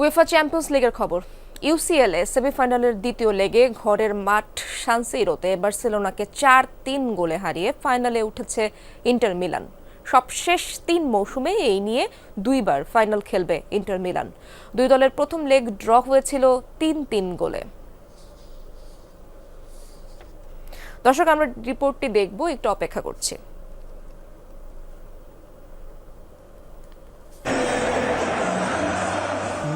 UEFA champions লিগের খবর। UCL এ সেমিফাইনালের দ্বিতীয় লেগে ঘরের মাঠ সানসিরোতে বার্সেলোনাকে চার তিন গোলে হারিয়ে ফাইনালে উঠেছে ইন্টার মিলান। সবশেষ তিন মৌসুমে এই নিয়ে দুইবার ফাইনাল খেলবে ইন্টার মিলান। দুই দলের প্রথম লেগ ড্র হয়েছিল তিন তিন গোলে। দর্শক, আমরা রিপোর্টটি দেখব, একটু অপেক্ষা করছি।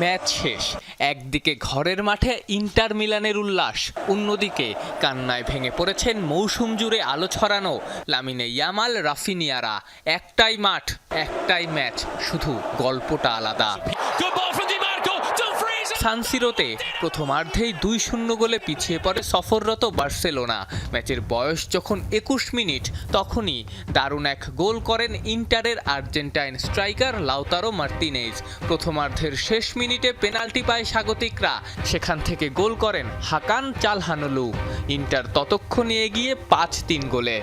ম্যাচ শেষ। একদিকে ঘরের মাঠে ইন্টার মিলানের উল্লাস, অন্যদিকে কান্নায় ভেঙে পড়েছেন মৌসুম জুড়ে আলো ছড়ানো লামিনে ইয়ামাল রাফিনিয়ারা। একটাই মাঠ, একটাই ম্যাচ, শুধু গল্পটা আলাদা। সানসিরোতে প্রথমার্ধেই দুই শূন্য গোলে পিছিয়ে পড়ে সফররত বার্সেলোনা। ম্যাচের বয়স যখন একুশ মিনিট, তখনই দারুণ এক গোল করেন ইন্টারের আর্জেন্টাইন স্ট্রাইকার লাউতারো মার্টিনেজ। প্রথমার্ধের শেষ মিনিটে পেনাল্টি পায় স্বাগতিকরা, সেখান থেকে গোল করেন হাকান চালহানুলু। ইন্টার ততক্ষণে এগিয়ে পাঁচ তিন গোলে।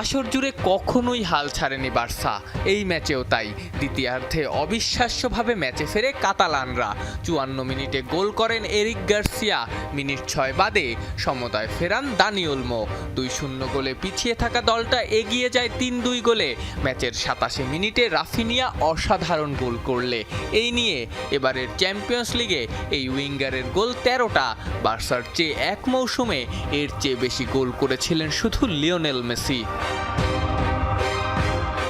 আসর জুড়ে কখনোই হাল ছাড়েনি বার্সা। এই ম্যাচেও তাই। দ্বিতীয়ার্ধে অবিশ্বাস্যভাবে ম্যাচে ফেরে কাতালানরা। চুয়ান্ন মিনিটে গোল করেন এরিক গার্সিয়া। মিনিট ছয় বাদে সমতায় ফেরান দানিউলমো দুই শূন্য গোলে পিছিয়ে থাকা দলটা এগিয়ে যায় তিন দুই গোলে। ম্যাচের সাতাশে মিনিটে রাফিনিয়া অসাধারণ গোল করলে। এই নিয়ে এবারের চ্যাম্পিয়ন্স লিগে এই উইঙ্গারের গোল তেরোটা। বার্সার চেয়ে এক মৌসুমে এর চেয়ে বেশি গোল করেছিলেন শুধু লিওনেল মেসি।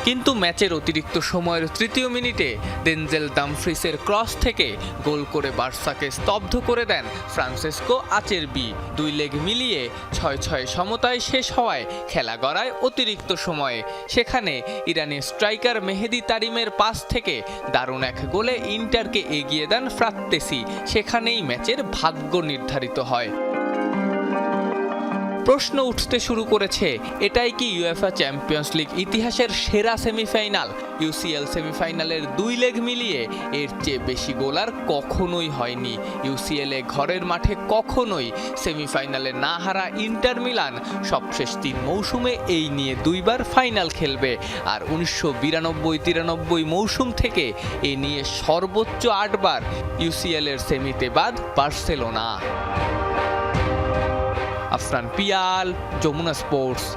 কিন্তু ম্যাচের অতিরিক্ত সময়ের তৃতীয় মিনিটে ডেনজেল দামফ্রিসের ক্রস থেকে গোল করে বার্সাকে স্তব্ধ করে দেন ফ্রান্সিসকো আচেরবি। দুই লেগ মিলিয়ে ছয় ছয় সমতায় শেষ হওয়ায় খেলা গড়ায় অতিরিক্ত সময়ে। সেখানে ইরানি স্ট্রাইকার মেহেদি তারিমের পাস থেকে দারুণ এক গোলে ইন্টারকে এগিয়ে দেন ফ্রাত্তেসি। সেখানেই ম্যাচের ভাগ্য নির্ধারিত হয়। প্রশ্ন উঠতে শুরু করেছে, এটাই কি ইউএফএ চ্যাম্পিয়ন্স লিগ ইতিহাসের সেরা সেমিফাইনাল ইউসিএল সেমিফাইনালের দুই লেগ মিলিয়ে এর চেয়ে বেশি গোল আর কখনোই হয়নি। ইউসিএলে ঘরের মাঠে কখনোই সেমিফাইনালে না হারা ইন্টার মিলান সবশেষ তিন মৌসুমে এই নিয়ে দুইবার ফাইনাল খেলবে। আর উনিশশো বিরানব্বই তিরানব্বই মৌসুম থেকে এ নিয়ে সর্বোচ্চ আটবার ইউসিএলের সেমিতে বাদ Barcelona. Afsran Pial, Jomuna Sports.